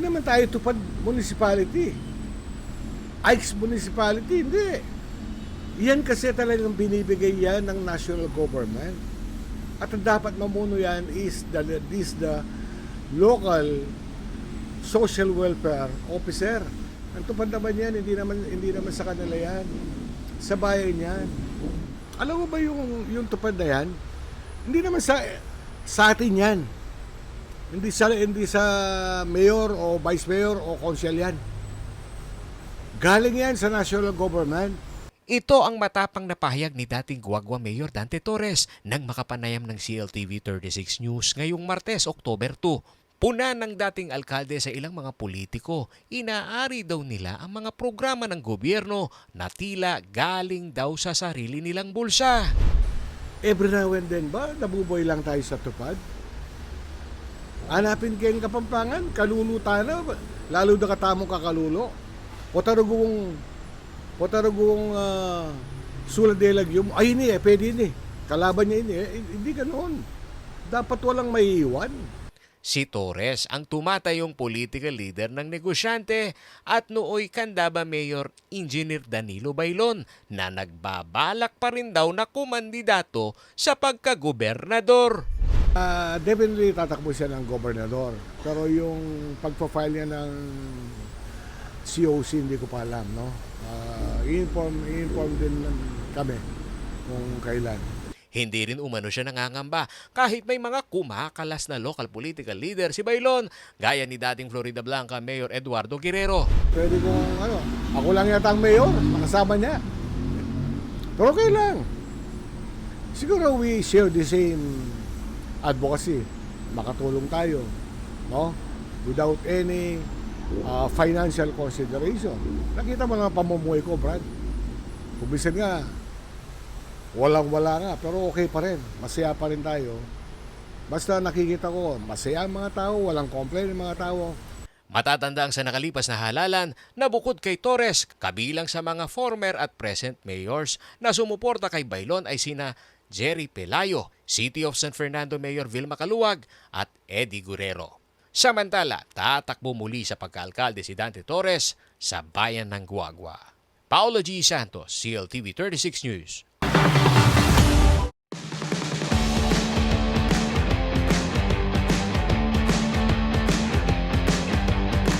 naman tayo tupad municipality. Ikes municipality, hindi. Yan kasi talagang binibigay yan ng national government. At ang dapat mamuno yan is the, is the local social welfare officer. Ang tupad naman yan, hindi naman, hindi naman sa kanila yan. Sa bayan yan. Alam mo ba yung, yung tupad na yan? Hindi naman sa, sa atin yan. Hindi sa, hindi sa mayor o vice mayor o konsyel yan. Galing yan sa national government. Ito ang matapang na pahayag ni dating Guagua Mayor Dante Torres nang makapanayam ng CLTV 36 News ngayong Martes, October 2. Puna ng dating alkalde sa ilang mga politiko, inaari daw nila ang mga programa ng gobyerno na tila galing daw sa sarili nilang bulsa. Every now and then ba, nabuboy lang tayo sa tupad? Hanapin kayong kapampangan, kaluluta na, lalo na katamong kakalulo. Potarugong, potarugong uh, suladelag yung, ay ini eh, pwede ini. Kalaban niya ini eh, hindi ganoon. Dapat walang maiiwan. Si Torres ang tumatayong political leader ng negosyante at nooy Candaba Mayor Engineer Danilo Bailon na nagbabalak pa rin daw na kumandidato sa pagkagobernador. Ah, definitely tatakbo siya ng gobernador. Pero yung pagpa-file niya ng COC hindi ko pa alam, no? Ah, i-inform, i-inform din kami kung kailan. Hindi rin umano siya nangangamba kahit may mga kumakalas na local political leader si Bailon gaya ni dating Florida Blanca Mayor Eduardo Guerrero. Pwede kong ano, ako lang yata ang mayor, makasama niya. Pero okay lang. Siguro we share the same advocacy. Makatulong tayo, no? Without any uh, financial consideration. Nakita mo naman pamumuhay ko, Brad. Kumisan nga, walang-wala nga, pero okay pa rin. Masaya pa rin tayo. Basta nakikita ko, masaya ang mga tao, walang complain ang mga tao. Matatandang sa nakalipas na halalan na bukod kay Torres, kabilang sa mga former at present mayors na sumuporta kay Bailon ay sina Jerry Pelayo, City of San Fernando Mayor Vilma Caluwag at Eddie Guerrero. Samantala, tatakbo muli sa pagkaalkalde si Dante Torres sa bayan ng Guagua. Paolo G. Santos, CLTV 36 News.